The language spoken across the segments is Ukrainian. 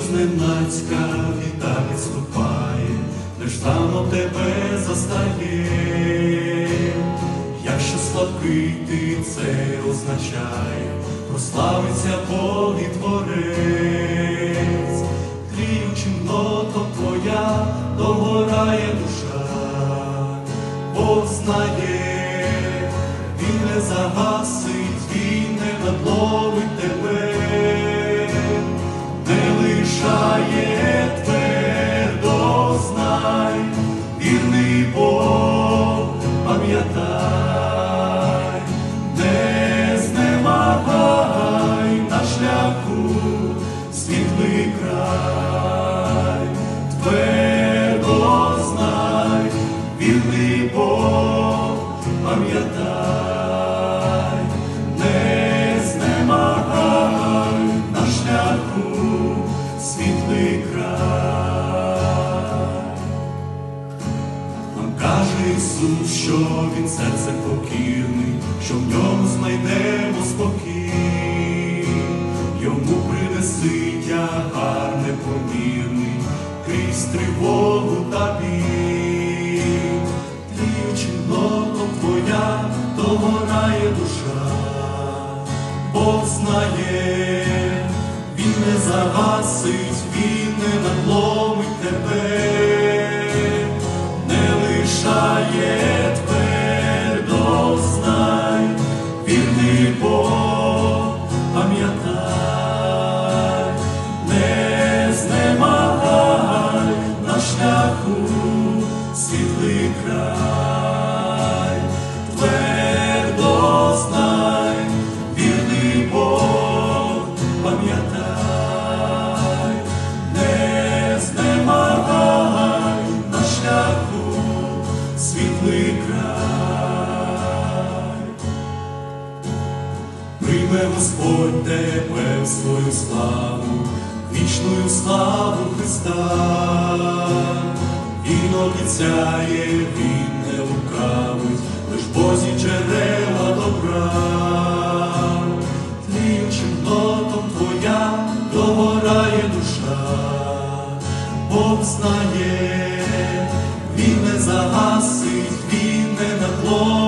зненацька віта відступає, підступає, неждано тебе застає. Якщо слабкий ти це означає, прославиться Бог і творець, тліючим нотом твоя догорає душа, Бог знає, пам'ятай, не знемагай на шляху світлий край. Нам каже Ісус, що Він серце покірний, що в ньому знайдемо спокій, йому принеси тягар непомірний, крізь тривогу та біль, Бог знає, він не загасить, він не надломить тебе. Не лишає твердо знай, вірний Бог, пам'ятай, не знемагай на шляху світлий край, Прийме Господь тебе в свою славу, вічною славу Христа. Він обіцяє, він не лукавить, лиш Бозі джерела добра. Тліючим нотом твоя догорає душа. Бог знає, він не загасить, він не надловить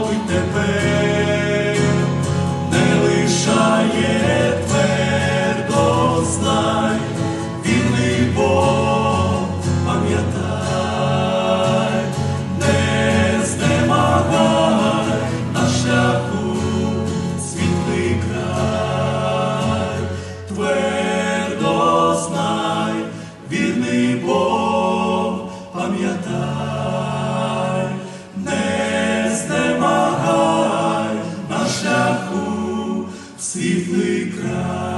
світлий край.